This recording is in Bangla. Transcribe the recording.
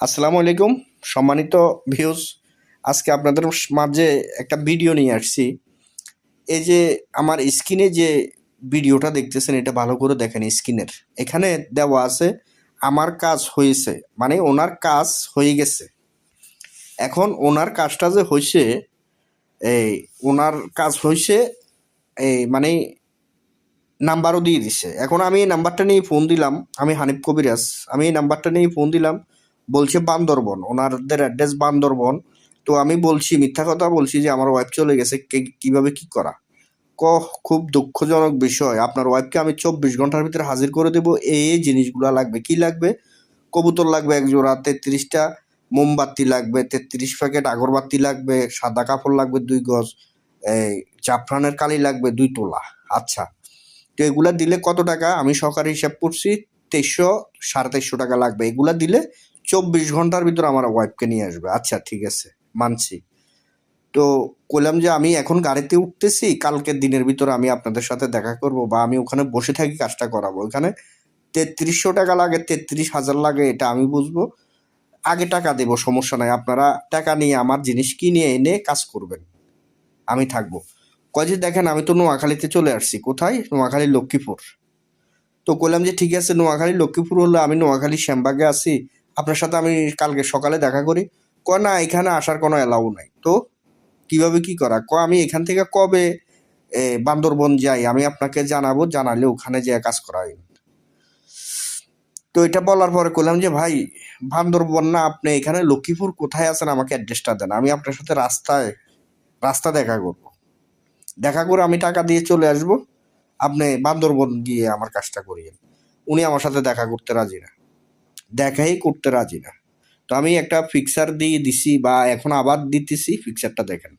আসসালামু আলাইকুম, সম্মানিত ভিউজ আজকে আপনাদের মাঝে একটা ভিডিও নিয়ে আসছি। এই যে আমার স্ক্রিনে যে ভিডিওটা দেখতেছেন, এটা ভালো করে দেখেন স্ক্রিনের। এখানে দেওয়া আছে, আমার কাজ হয়েছে। মানে ওনার কাজ হয়ে গেছে। এখন ওনার কাজটা যে হয়েছে, এই ওনার কাজ হয়েছে, এই মানে নাম্বারও দিয়ে দিছে। এখন আমি এই নাম্বারটা নিয়ে ফোন দিলাম। আমি হানিফ কবিরাজ। আমি এই নাম্বারটা নিয়ে ফোন দিলাম। বলছে বান্দরবন ওনাদের অ্যাড্রেস বান্দরবন। তো আমি বলছি, মিথ্যা কথা বলছি যে আমার ওয়াইফ চলে গেছে কীভাবে কি করা? ক, খুব দুঃখজনক বিষয়। আপনার ওয়াইফকে আমি চব্বিশ ঘণ্টার ভিতরে হাজির করে দেবো, এই জিনিসগুলো লাগবে। কি লাগবে? কবুতর লাগবে এক জোড়া, তেত্রিশটা মোমবাতি লাগবে, তেত্রিশ প্যাকেট আগরবাতি লাগবে, সাদা কাপড় লাগবে দুই গজ, এই, জাফরানের কালি লাগবে দুই তোলা। আচ্ছা তো এগুলা দিলে কত টাকা? আমি সরকারি হিসাব করছি, তেইশশো, সাড়ে তেইশশো টাকা লাগবে। এগুলা দিলে চব্বিশ ঘণ্টার ভিতর আমার ওয়াইফকে নিয়ে আসবে। আচ্ছা ঠিক আছে, মানছি। তো বললাম যে আমি এখন গাড়িতে উঠতেছি কালকের দিনের ভিতর আমি আপনাদের সাথে দেখা করব বা আমি ওখানে বসে থাকি কাজটা করাবো। ওখানে তেত্রিশশো টাকা লাগে, তেত্রিশ হাজার লাগে, এটা আমি বুঝব। আগে টাকা দেবো, সমস্যা নাই, আপনারা টাকা নিয়ে আমার জিনিস কিনে এনে কাজ করবেন। আমি থাকব। কয় যে দেখেন, আমি তো নোয়াখালীতে চলে আসছি। কোথায়? নোয়াখালী লক্ষ্মীপুর। তো বললাম যে ঠিক আছে, নোয়াখালী লক্ষ্মীপুর হলো আমি নোয়াখালী শ্যামবাগে আছি। আপনার সাথে আমি কালকে সকালে দেখা করি। ক না, এখানে আসার কোনো অ্যালাউ নাই। তো কীভাবে কি করা? ক আমি এখান থেকে কবে বান্দরবন যাই? আমি আপনাকে জানাব, জানালে ওখানে যেয়ে কাজ করা হয় তো এটা বলার পরে করলাম যে, ভাই, বান্দরবন না, আপনি এখানে লক্ষ্মীপুর কোথায় আছেন আমাকে অ্যাড্রেসটা দেন। আমি আপনার সাথে রাস্তায়, রাস্তা দেখা করব। দেখা করে আমি টাকা দিয়ে চলে আসব। আপনি বান্দরবন গিয়ে আমার কাজটা করিয়েন। উনি আমার সাথে দেখা করতে রাজি না। দেখাই করতে রাজি না। তো আমি একটা ফিক্সার দিয়ে দিছি বা এখন আবার দিতেছি ফিক্সারটা দেখেন।